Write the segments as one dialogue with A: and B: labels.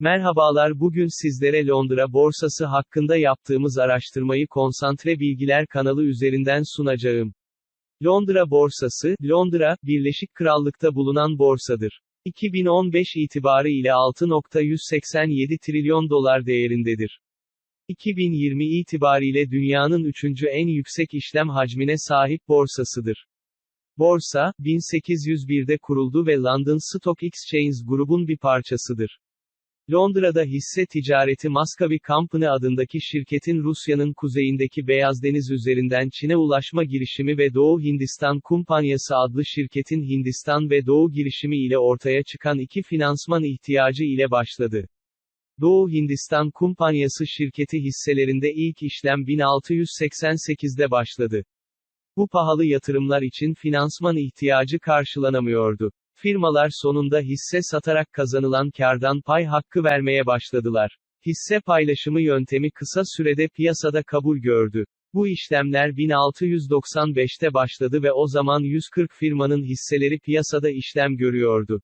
A: Merhabalar bugün sizlere Londra borsası hakkında yaptığımız araştırmayı Konsantre Bilgiler kanalı üzerinden sunacağım. Londra borsası, Londra, Birleşik Krallık'ta bulunan borsadır. 2015 itibarı ile 6.187 trilyon dolar değerindedir. 2020 itibariyle dünyanın üçüncü en yüksek işlem hacmine sahip borsasıdır. Borsa, 1801'de kuruldu ve London Stock Exchange grubun bir parçasıdır. Londra'da hisse ticareti Muscovy Company adındaki şirketin Rusya'nın kuzeyindeki Beyaz Deniz üzerinden Çin'e ulaşma girişimi ve Doğu Hindistan Kumpanyası adlı şirketin Hindistan ve Doğu girişimi ile ortaya çıkan iki finansman ihtiyacı ile başladı. Doğu Hindistan Kumpanyası şirketi hisselerinde ilk işlem 1688'de başladı. Bu pahalı yatırımlar için finansman ihtiyacı karşılanamıyordu. Firmalar sonunda hisse satarak kazanılan kardan pay hakkı vermeye başladılar. Hisse paylaşımı yöntemi kısa sürede piyasada kabul gördü. Bu işlemler 1695'te başladı ve o zaman 140 firmanın hisseleri piyasada işlem görüyordu.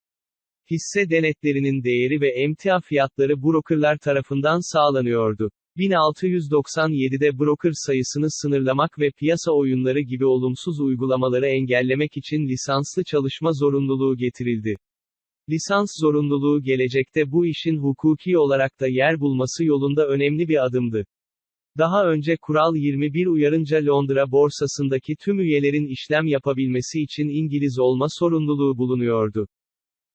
A: Hisse denetlerinin değeri ve emtia fiyatları brokerlar tarafından sağlanıyordu. 1697'de broker sayısını sınırlamak ve piyasa oyunları gibi olumsuz uygulamaları engellemek için lisanslı çalışma zorunluluğu getirildi. Lisans zorunluluğu gelecekte bu işin hukuki olarak da yer bulması yolunda önemli bir adımdı. Daha önce Kural 21 uyarınca Londra borsasındaki tüm üyelerin işlem yapabilmesi için İngiliz olma sorumluluğu bulunuyordu.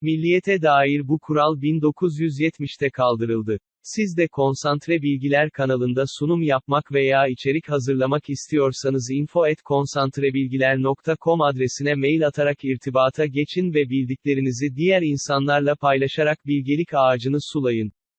A: Milliyete dair bu kural 1970'te kaldırıldı. Siz de Konsantre Bilgiler kanalında sunum yapmak veya içerik hazırlamak istiyorsanız info@konsantrebilgiler.com adresine mail atarak irtibata geçin ve bildiklerinizi diğer insanlarla paylaşarak bilgelik ağacını sulayın.